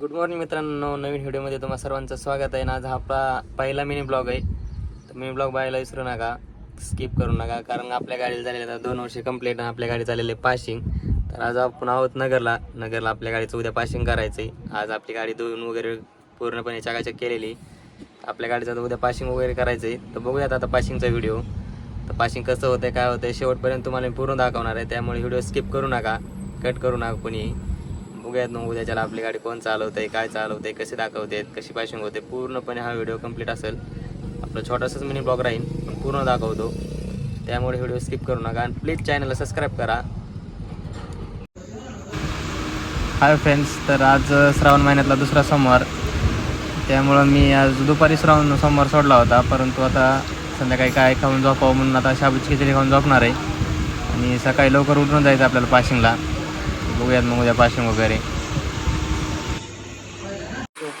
Good morning मित्रांनो नवीन व्हिडिओमध्ये तुम्हाला सर्वांचं स्वागत आहे. ना आज हा आपला पहिला मिनी ब्लॉग आहे. तर मिनी ब्लॉग पाहायला विसरू नका. स्किप करू नका. कारण आपल्या गाडीला झालेलं आता दोन वर्षे कंप्लीट आणि आपल्या गाडी झालेली आहे पाशिंग तर आज आपण आहोत नगरला. नगरला आपल्या गाडीचं उद्या पाशिंग करायचं आहे आज आपली गाडी धुवून वगैरे पूर्णपणे चकाचक केलेली. आपल्या गाडीचं आता उद्या पाशिंग वगैरे करायचं आहे तर बघूयात आता पाशिंगचा व्हिडिओ तर पाशिंग कसं होतं काय होतं शेवटपर्यंत तुम्हाला मी पूर्ण दाखवणार आहे. त्यामुळे व्हिडिओ स्किप करू नका. कट करू नका कोणी. बघूयात मग उद्याच्याला आपली गाडी कोण चालवते काय चालवते कसे दाखवते कशी पाशिंग होते पूर्णपणे हा व्हिडिओ कंप्लीट असेल. आपला छोटासाच मिनी ब्लॉग राहील पण पूर्ण दाखवतो. त्यामुळे व्हिडिओ स्किप करू नका. आणि प्लीज चॅनलला सबस्क्राईब करा. हाय फ्रेंड्स तर आज श्रावण महिन्यातला दुसरा सोमवार. त्यामुळं मी आज दुपारी श्रावण सोमवार सोडला होता परंतु आता संध्याकाळी काय खाऊन झोपावं म्हणून आता शाबूची खिचडी खाऊन झोपणार आहे. आणि सकाळी लवकर उठून जायचं आपल्याला पाशिंगला बघूयात मग उद्या पाशिंग वगैरे.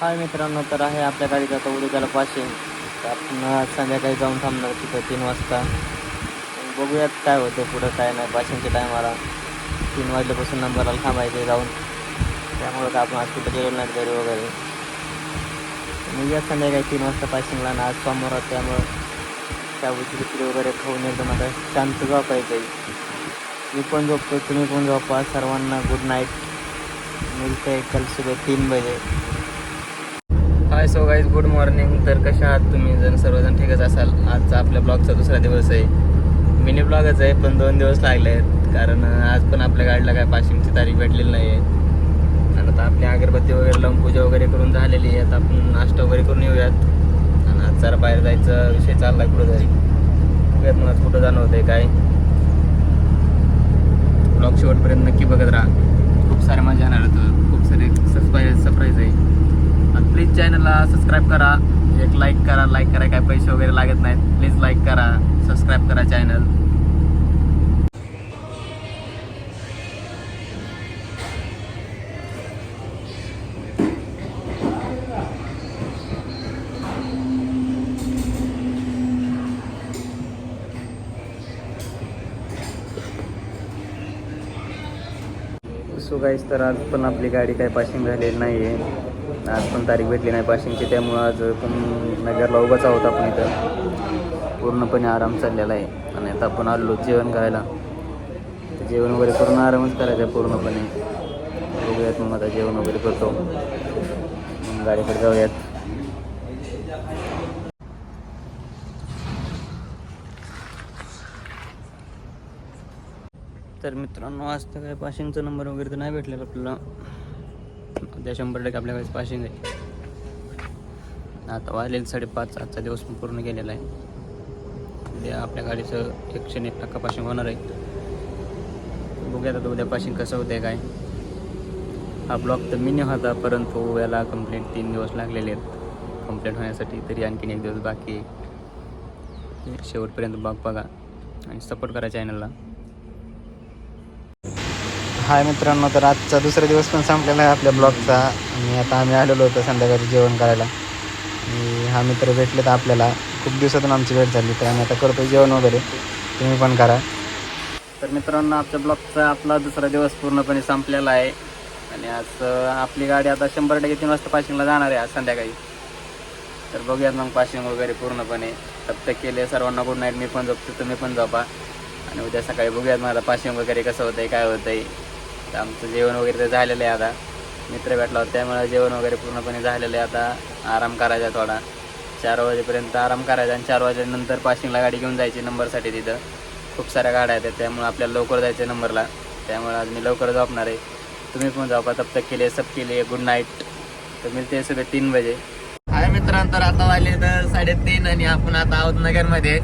हाय मित्रांनो तर आहे आपल्या गाडीचा आता उद्या त्याला पाचशे. तर आपण आज संध्याकाळी जाऊन थांबणार तिथं तीन वाजता. बघूयात काय होतं पुढं काय नाही. पाचशेच्या टायमाला तीन वाजल्यापासून नंबरला थांबायचे जाऊन. त्यामुळं का आपण आज कुठं गेलो नाही घरी वगैरे. मग या संध्याकाळी तीन वाजता पाशिंगला आणि आज सोमवार त्यामुळं त्या गोष्टी वगैरे खाऊन एकदम आता शांत झोपायचं आहे. मी पण झोपतो तुम्ही पण झोपा सर्वांना. गुड नाईट मिळते आहे कल सुबह तीन बजे. Hi so guys good morning तर कशा आहात तुम्ही? जण सर्वजण ठीकच असाल. आजचा आपल्या ब्लॉगचा दुसरा दिवस आहे. मिनी ब्लॉगच आहे पण दोन दिवस लागले आहेत. कारण आज पण आपल्या गाडीला काय पाशिंगची तारीख भेटलेली नाही आहे आणि आता आपली अगरबत्ती वगैरे लावून पूजा वगैरे करून झालेली आहे. आता आपण नाश्ता वगैरे करून येऊयात. आणि आज जरा बाहेर जायचा विषय चालला आहे कुठं तरी बघूयात मग आज कुठं जाणं होतं काय. ब्लॉग शेवटपर्यंत नक्की बघत राहा. खूप सारे मजा येणार होतं खूप सारे सबस्क्राईब सरप्राईज आहे. आणि प्लीज चॅनलला सबस्क्राईब करा. एक लाईक करा. लाईक करा काय पैसे वगैरे लागत नाहीत. प्लीज लाईक करा. सबस्क्राईब करा चॅनल सो गाईस तर आज पण आपली गाडी काय पाशिंग झालेली नाही आहे आज पण तारीख भेटली नाही पाशिंगची त्यामुळं आज पण नगरला उभाच आहोत आपण इथं. पूर्णपणे आराम चाललेला आहे. आणि आता आपण आलो जेवण करायला. तर जेवण वगैरे करून आरामच करायचा आहे पूर्णपणे. बघूयात मग आता जेवण वगैरे करतो. मग गाडीकडे जाऊयात. तर मित्रांनो आज तर काय पाशिंगचा नंबर वगैरे तर नाही भेटलेला आपल्याला. उद्या शंभर टक्के आपल्याकडे पाशिंग आहे. आता वाजलेलं साडेपाच आजचा दिवस पण पूर्ण गेलेला आहे. उद्या आपल्या गाडीचं एकशे एक टक्का पाशिंग होणार आहे. बघूया आता उद्या पाशिंग कसं होतं काय. हा ब्लॉक तर मिनी होता परंतु याला कंप्लेंट तीन दिवस लागलेले आहेत. कंप्लेंट होण्यासाठी तरी आणखीन एक दिवस बाकी आहे. शेवटपर्यंत ब्लॉग बघा. आणि सपोर्ट करा चॅनलला हाय मित्रांनो तर आजचा दुसरा दिवस पण संपलेला आहे आपल्या ब्लॉगचा. आणि आता आम्ही आलेलो होतो संध्याकाळी जेवण करायला. आणि हा मित्र भेटले तर आपल्याला. खूप दिवसातून आमची भेट झाली तर आम्ही आता करतो जेवण वगैरे. तुम्ही पण करा. तर मित्रांनो आमच्या ब्लॉगचा आपला दुसरा दिवस पूर्णपणे संपलेला आहे. आणि आज आपली गाडी आता शंभर टक्के तीन वाजता पाशिंगला जाणार आहे आज संध्याकाळी. तर बघूयात मग पाशिंग वगैरे पूर्णपणे. तप्त केले सर्वांना गुड नाईट मी पण झोपतो तुम्ही पण झोपा. आणि उद्या सकाळी बघूयात मला पाशिंग वगैरे कसं होतंय काय होतंय. तर आमचं जेवण वगैरे तर झालेलं आहे आता. मित्र भेटला होता त्यामुळे जेवण वगैरे पूर्णपणे झालेलं आहे आता. आराम करायचा थोडा. चार वाजेपर्यंत आराम करायचा आणि चार वाजेनंतर पाशिंगला गाडी घेऊन जायची नंबरसाठी तिथं. खूप साऱ्या गाड्या आहेत त्यामुळे आपल्याला लवकर जायचं नंबरला. त्यामुळे आज मी लवकर झोपणार आहे. तुम्ही पण झोपा तब तक केले सब केले गुड नाईट तर मिळते सगळे तीन बजे. हाय मित्रांनो तर आता वाजले तर साडेतीन आणि आपण आता आहोत नगरमध्ये.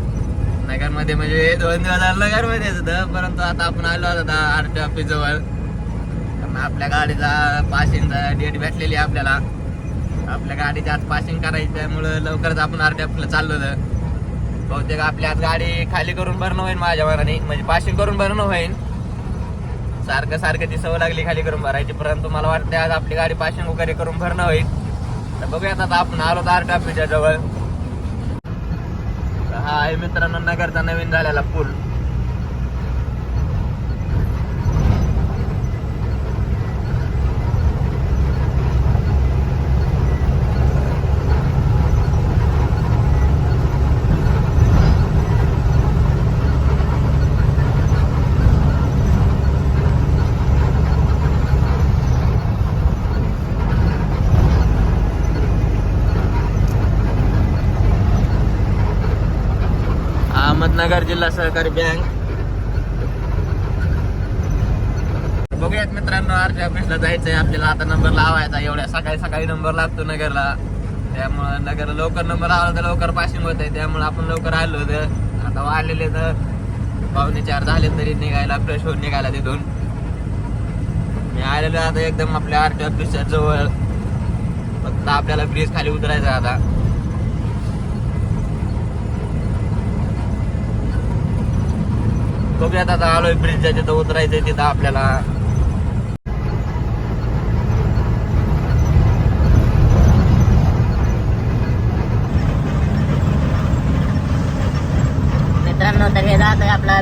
नगरमध्ये म्हणजे दोन दिवस नगरमध्ये होतं परंतु आता आपण आलो आता आर टी ऑफिस जवळ. आपल्या गाडीचा पासिंगचा डेट भेटलेली आहे आपल्याला. आपल्या गाडीची आज पासिंग करायची त्यामुळं लवकरच आपण आर टी चाललो होतं. बहुतेक आपली आज गाडी खाली करून भरणं होईल माझ्या मनाने. म्हणजे पासिंग करून भरणं होईल. सारखं सारखं ती सवय लागली खाली करून भरायची. परंतु मला वाटतं आज आपली गाडी पासिंग वगैरे करून भरणं होईल. तर बघूयात आता आपण आलो आर टी ऑफिसच्या जवळ. हा आहे मित्रांनो नगरचा नवीन झालेला पूल नगर जिल्हा सहकारी बँक. बघूयात मित्रांनो आरटी ऑफिसला जायचंय. आपल्याला आता नंबर लावायचा. एवढ्या सकाळी सकाळी नंबर लागतो नगरला. त्यामुळं नगरला लवकर नंबर आला तर लवकर पासिंग होत आहे त्यामुळे आपण लवकर आलो तर आता वाढलेले तर पावणे चार झाले तरी निघायला फ्रेश होऊन निघायला तिथून. मी आलेलो आता एकदम आपल्या आरटी ऑफिसच्या जवळ. फक्त आपल्याला ब्रिज खाली उतरायचं आता. बघूयात आता आलोय ब्रिजच्या तिथं उतरायचंय तिथं आपल्याला. मित्रांनो तर हे जात आहे आपला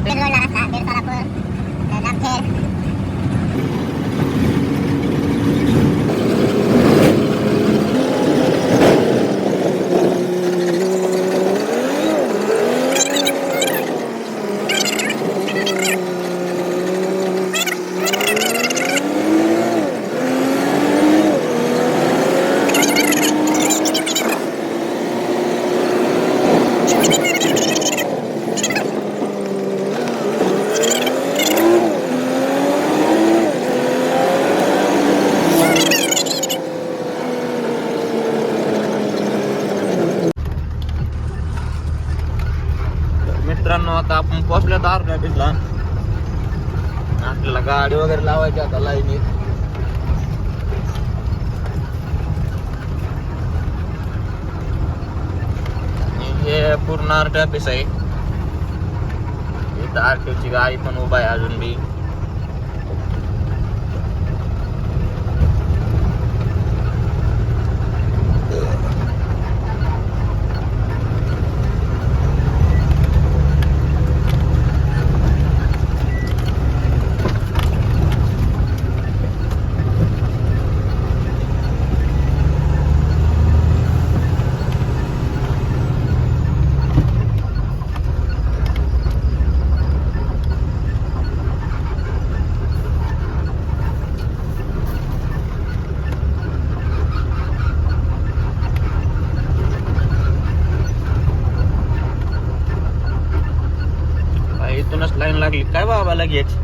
आता आपण पोचल्या तर आरटी ऑफिसला आपल्याला गाडी वगैरे लावायची आता लाईनीत आणि हे पूर्ण आर्ट ऑफिस आहे. इथं आरटीओची गाडी पण उभा आहे अजून बी काय इथूनच लाईन लागली. काय बाबा लगेच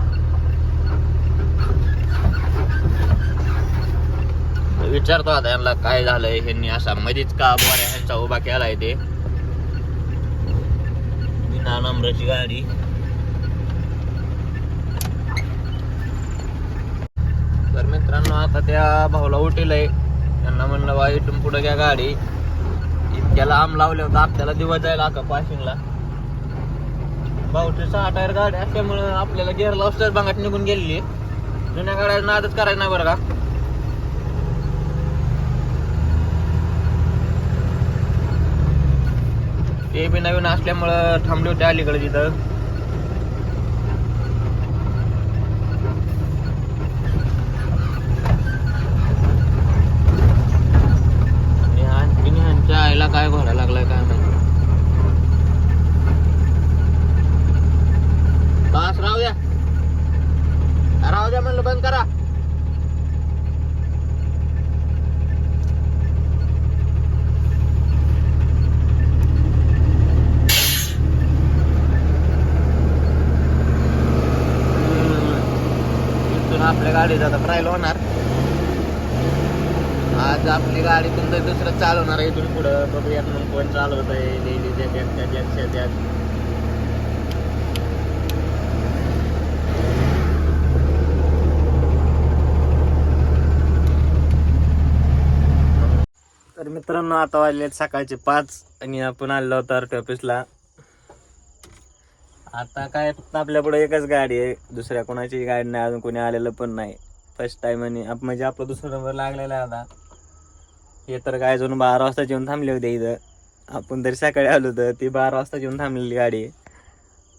विचारतो आता यांना काय झालंय ह्यांनी असा मधीच का बऱ्या ह्यांचा उभा केलाय ते? बिना नंबराची गाडी. तर मित्रांनो आता त्या भाऊला उठेलय. त्यांना म्हणलं बा इथून पुढे घ्या गाडी. इतक्या लांब लावले होता आपल्याला दिवस जायला का पासिंगला भाऊची सहा टायर गाडी असल्यामुळं आपल्याला गिअर लॉस्टर भागात निघून गेलेली जुन्या गाड्या नादच करायचं नाही बरं का? ते बी नवीन असल्यामुळं थांबली होती अलीकडे तिथं आणि आणखीन ह्यांच्या आईला काय घोडा लागलाय काय माहिती बस राहू द्या राहू द्या म्हणलं बंद करा इथून आपल्या गाडीचा आता ट्रायल होणार. आज आपली गाडी तुमचं दुसरं चालवणार आहे. इथून पुढं बघूयात मग कोण चालवत आहे डेली त्याच्यात तर मित्रांनो आता वाजले सकाळचे पाच आणि आपण आलो होतो आर टी ऑफिसला आता काय फक्त आपल्या एकच गाडी आहे. दुसऱ्या कोणाची गाडी नाही अजून कोणी आलेलं पण नाही. फर्स्ट टाइम आणि आप- म्हणजे आपला दुसरा नंबर लागलेला आहे आता. हे तर काय अजून बारा वाजता येऊन थांबले होते इथं. आपण तरी सकाळी आलो होतं ती बारा वाजता येऊन थांबलेली गाडी आहे.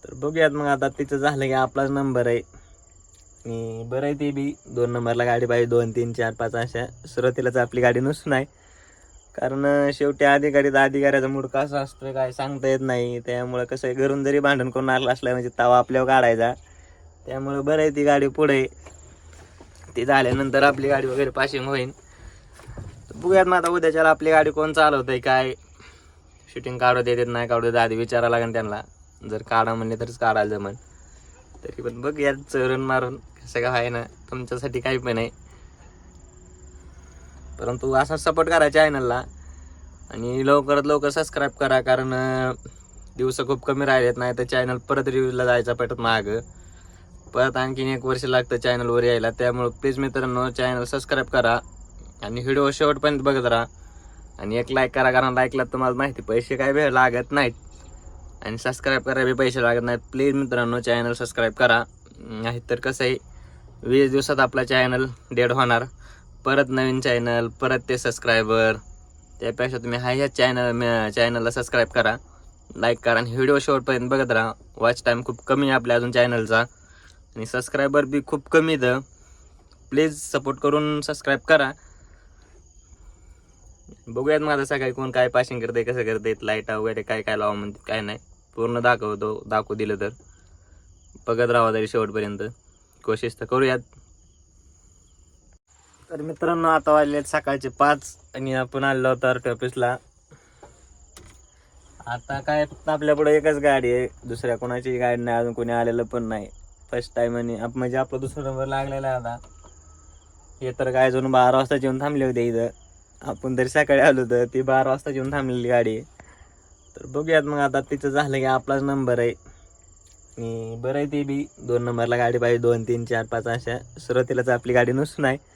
तर बघूयात मग आता तिचं झालं की आपलाच नंबर आहे. आणि बरं आहे ते बी. दोन नंबरला गाडी पाहिजे दोन तीन चार पाच अशा सुरुवातीलाच आपली गाडी नसून आहे. कारण शेवटी अधिकारी तर अधिकाऱ्याचा मूड कसा असतो काय सांगता येत नाही. त्यामुळं कसं आहे घरून जरी भांडण करून आलं असलं म्हणजे तवा आपल्यावर काढायचा त्यामुळं बरं आहे ती गाडी पुढे ती झाल्यानंतर आपली गाडी वगैरे पासिंग होईल तर बघूयात मग आता उद्याच्याला आपली गाडी कोण चालवत आहे काय? शूटिंग काढू देत नाही काढू देत आधी विचारावं लागेल त्यांना. जर काढा म्हणले तरच काढायला जमन तरी पण बघ यात चरण मारून कसं काय आहे ना तुमच्यासाठी काही पण आहे. परंतु असा सपोर्ट करा चॅनलला आणि लवकरात लवकर सबस्क्राईब करा कारण दिवस खूप कमी राहिलेत नाही तर चॅनल परत रिव्ह्यूला जायचा पटत माग. परत आणखीन एक वर्ष लागतं चॅनलवर यायला त्यामुळं प्लीज मित्रांनो चॅनल सबस्क्राईब करा. आणि व्हिडिओ शेवटपर्यंत बघत राहा. आणि एक लाईक करा कारण लाईकला तुम्हाला माहिती पैसे काय भेट लागत नाहीत. आणि सबस्क्राईब करा बी पैसे लागत नाहीत. प्लीज मित्रांनो चॅनल सबस्क्राईब करा. नाही तर कसं आहे वीस दिवसात आपला चॅनल डेड होणार. परत नवीन चॅनल परत ते सबस्क्रायबर त्यापेक्षा तुम्ही हा ह्या चॅनल चॅनलला सबस्क्राईब करा लाईक करा आणि व्हिडिओ शेवटपर्यंत बघत राहा. वॉच टाईम खूप कमी आहे आपल्या अजून चॅनलचा आणि सबस्क्रायबर बी खूप कमी इथं प्लीज सपोर्ट करून सबस्क्राईब करा. बघूयात माझं सकाळी कोण काय पाशिंग करते कसं करते लाईटा वगैरे काय काय लावा म्हणते काय नाही. पूर्ण दाखवतो दाखवू दिलं तर. बघत राहा तरी शेवटपर्यंत कोशिश तर करूयात. तर मित्रांनो आता वाजले सकाळचे पाच आणि आपण आलो होतो आर टी ऑफिसला. आता काय फक्त आपल्यापुढे एकच गाडी आहे. दुसऱ्या कोणाची गाडी नाही अजून कोणी आलेलं पण नाही. फर्स्ट टाइम आणि आप- म्हणजे आपला दुसरा नंबर लागलेला आहे आता. हे तर काय अजून बारा वाजता येऊन थांबले होते इथं. आपण तरी सकाळी आलो तर ती बारा वाजता येऊन थांबलेली गाडी आहे. तर बघूयात मग आता तिचं झालं की आपलाच नंबर आहे. आणि बरं आहे ते बी. दोन नंबरला गाडी पाहिजे दोन तीन चार पाच अशा सुरुवातीलाच आपली गाडी नसून आहे.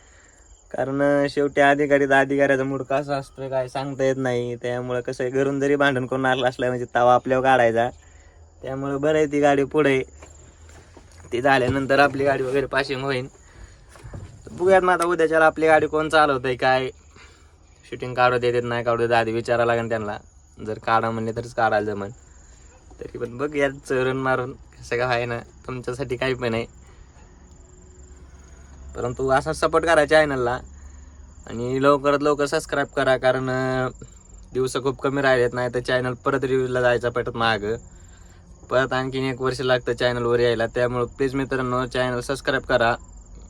कारण शेवटी अधिकारी तर अधिकाऱ्याचा मूड कसा असतो काय सांगता येत नाही. त्यामुळे कसं आहे घरून जरी भांडण करून आलं असलं म्हणजे तवा आपल्यावर काढायचा. त्यामुळे बरं आहे ती गाडी पुढे. ती झाल्यानंतर आपली गाडी वगैरे पाशिंग होईल बघूयात मग आता उद्याच्याला आपली गाडी कोण चालवतंय आहे काय? शूटिंग काढू देत नाही काढू देत आधी विचारा लागेल त्यांना. जर काढा म्हणले तरच काढायला जमन तरी पण बघ यात चरण मारून कसं काय आहे ना तुमच्यासाठी काही पण आहे. परंतु असा सपोर्ट करा चॅनलला आणि लवकरात लवकर सबस्क्राईब करा कारण दिवस खूप कमी राहिलेत नाही तर चॅनल परत रिव्ह्यूला जायचा पटत माग. परत आणखीन एक वर्ष लागतं चॅनलवर यायला त्यामुळे प्लीज मित्रांनो चॅनल सबस्क्राईब करा.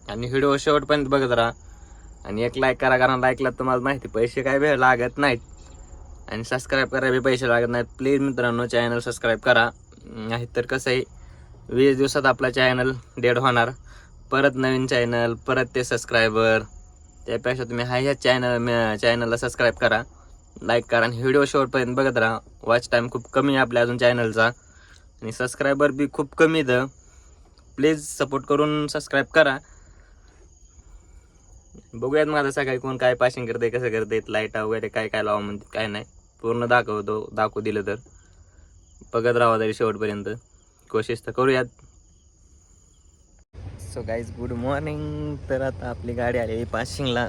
आणि व्हिडिओ शेवटपर्यंत बघत राहा. आणि एक लाईक करा कारण लाईकला तुम्हाला माहिती पैसे काय भेट लागत नाहीत. आणि सबस्क्राईब करा बी पैसे लागत नाहीत. प्लीज मित्रांनो चॅनल सबस्क्राईब करा. नाही तर कसं आहे वीस दिवसात आपला चॅनल डेड होणार. परत नवीन चॅनल परत ते सबस्क्रायबर त्यापेक्षा तुम्ही हा ह्या चॅनल चॅनलला सबस्क्राईब करा. लाईक करा आणि व्हिडिओ शेवटपर्यंत बघत राहा. वॉच टाईम खूप कमी आहे आपल्या अजून चॅनलचा आणि सबस्क्रायबर बी खूप कमी द प्लीज सपोर्ट करून सबस्क्राईब करा. बघूयात माझं सकाळी कोण काय पासिंग करते कसं करते लाईटा वगैरे काय काय लावा म्हणते काय नाही. पूर्ण दाखवतो दाखवू दिलं तर. बघत राहा तरी शेवटपर्यंत कोशिश तर करूयात. So guys good morning. तर आता आपली गाडी आली पाशिंगला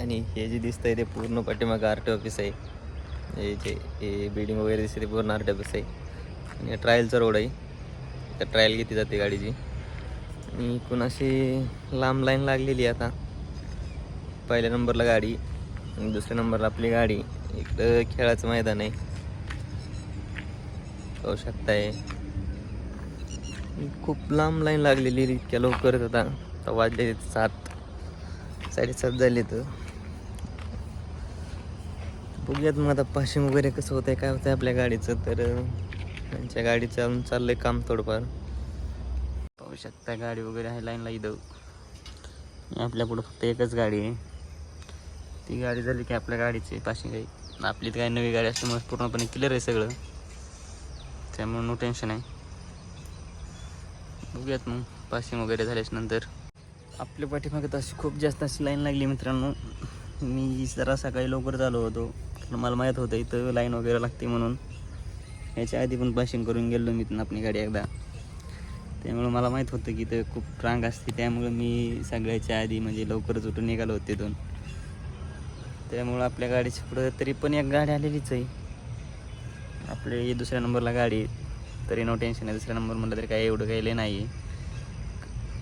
आणि हे जे दिसतंय ते पूर्ण पाठीमागं आर टी ऑफिस आहे. हे जे हे बिल्डिंग वगैरे दिसते ते पूर्ण आर टी ऑफिस आहे. आणि ट्रायलचा रोड आहे. तर ट्रायल घेतली जाते गाडीची. आणि कुणाशी लांब लाईन लागलेली आहे आता. पहिल्या नंबरला गाडी आणि दुसऱ्या नंबरला आपली गाडी. इकडं खेळाचं मैदान आहे. पाहू शकताय. खूप लांब लाईन लागलेली इतक्या लवकरच आता. आता वाजले सात. साडेसात झाले तर. बघूयात मग आता पाशिंग वगैरे कसं होतंय काय होतंय आपल्या गाडीचं. तर त्यांच्या गाडीचं अजून चाललंय काम थोडंफार. पाहू शकता गाडी वगैरे आहे लाईनला इथं. आपल्या पुढं फक्त एकच गाडी आहे. ती गाडी झाली की आपल्या गाडीची पाशिंग काही आपली तर काही नवी गाडी असल्यामुळे पूर्णपणे क्लिअर आहे सगळं. त्यामुळे नो टेन्शन आहे. बघूयात मग. पासिंग वगैरे झाल्याच्यानंतर. आपल्या पाठीमागे तर अशी खूप जास्त अशी लाईन लागली मित्रांनो. मी जरा सकाळी लवकर झालो होतो. कारण मला माहीत होतं इथं लाईन वगैरे लागते म्हणून. याच्या आधी पण पासिंग करून गेलो मी इथून आपली गाडी एकदा. त्यामुळं मला माहीत होतं की इथं खूप रांग असते. त्यामुळं मी सगळ्याच्या आधी म्हणजे लवकरच उठून निघालो होतो तिथून. त्यामुळं आपल्या गाडीच्या पुढं तरी पण एक गाडी आलेलीच आहे. आपले दुसऱ्या नंबरला गाडी आहे. तरी नो टेन्शन आहे. दुसऱ्या नंबर म्हटलं तरी काय एवढं काही लय नाही आहे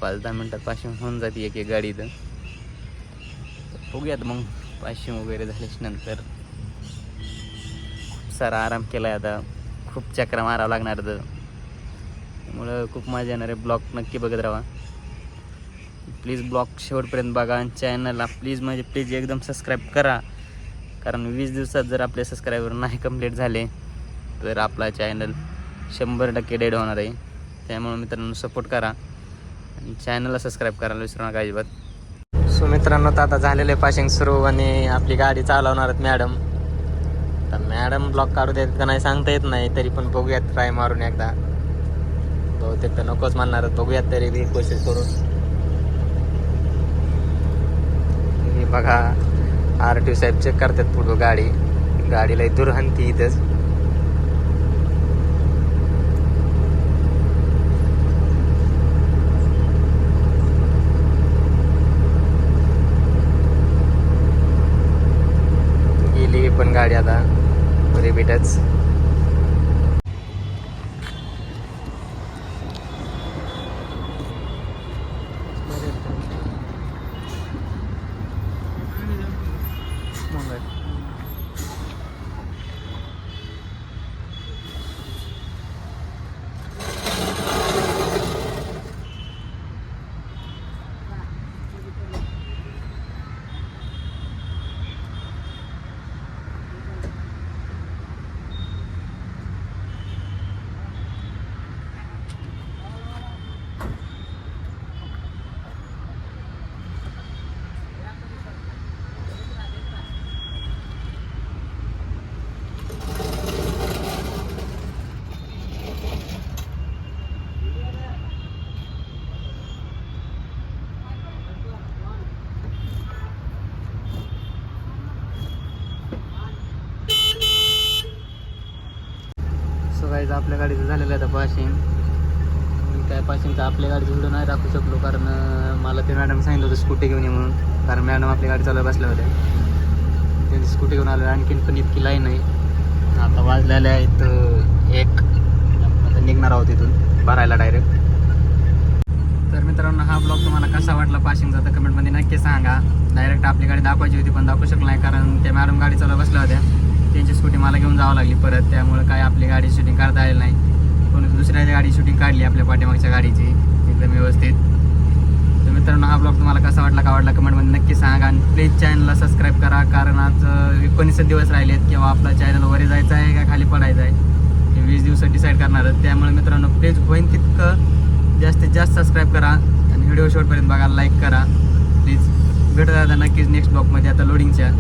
पाच दहा मिनटात पाचशे होऊन जाते एक एक गाडी तर बघूयात मग पाचशे वगैरे झाल्याच्यानंतर. खूप सारा आराम केला आहे आता. खूप चक्रा मारावं लागणार तर. त्यामुळं खूप मजा येणार आहे. ब्लॉग नक्की बघत राहा. प्लीज ब्लॉग शेवटपर्यंत बघा आणि चॅनलला प्लीज म्हणजे प्लीज एकदम सबस्क्राईब करा. कारण वीस दिवसात जर आपले सबस्क्रायबर नाही कंप्लीट झाले तर आपला चॅनल शंभर टक्के डेड होणार आहे. त्यामुळे मित्रांनो सपोर्ट करा. आणि चॅनलला सबस्क्राईब करायला विसरू नका अजिबात. सो मित्रांनो तर आता झालेलं आहे पाशिंग सुरू आणि आपली गाडी चालवणार आहेत मॅडम तर मॅडम ब्लॉक काढू देत का नाही सांगता येत नाही तरी पण बघूयात ट्राय मारून एकदा. बहुतेक तर नकोच मानणार बघूयात तरी बी कोशिश करून. बघा आर टी साहेब चेक करतात पुढं गाडी. गाडीला दूर हनती इथंच. kids. आपल्या गाडीचं झालेलं आहे आता पाशिंग मी काय पाशिंगचं आपल्या गाडीचं व्हिडिओ नाही दाखवू शकलो कारण मला ते मॅडम सांगितलं होतं स्कूटी घेऊन ये म्हणून. कारण मॅडम आपली गाडी चालवत बसल्या होत्या. त्यांची स्कूटी घेऊन आलं आणखीन पण इतकी लाईन आहे. आता वाजलेल्या आहेत एक. आता निघणार आहोत इथून भरायला डायरेक्ट तर मित्रांनो हा ब्लॉग तुम्हाला कसा वाटला पाशिंगचा तर कमेंटमध्ये नक्की सांगा. डायरेक्ट आपली गाडी दाखवायची होती पण दाखवू शकला नाही कारण त्या मॅडम गाडी चालवत बसल्या होत्या. त्यांची स्कूटी मला घेऊन जावं लागली परत. त्यामुळे काय आपली गाडी शूटिंग काढता आली नाही. कोणी दुसऱ्याच्या गाडी शूटिंग काढली आपल्या पाठीमागच्या गाडीची. एकदम व्यवस्थित. तर मित्रांनो हा ब्लॉग तुम्हाला कसा वाटला का आवडला कमेंटमध्ये नक्की सांगा. आणि प्लीज चॅनलला सबस्क्राईब करा कारण आज एकोणीस दिवस राहिलेत किंवा आपला चॅनल वरे जायचं आहे का खाली पडायचं आहे हे वीस दिवसात डिसाईड करणार आहेत. त्यामुळे मित्रांनो प्लीज होईन तितकं जास्तीत जास्त सबस्क्राईब करा आणि व्हिडिओ शॉटपर्यंत बघा लाईक करा. प्लीज भेटत आता नक्कीच नेक्स्ट ब्लॉगमध्ये आता लोडिंगच्या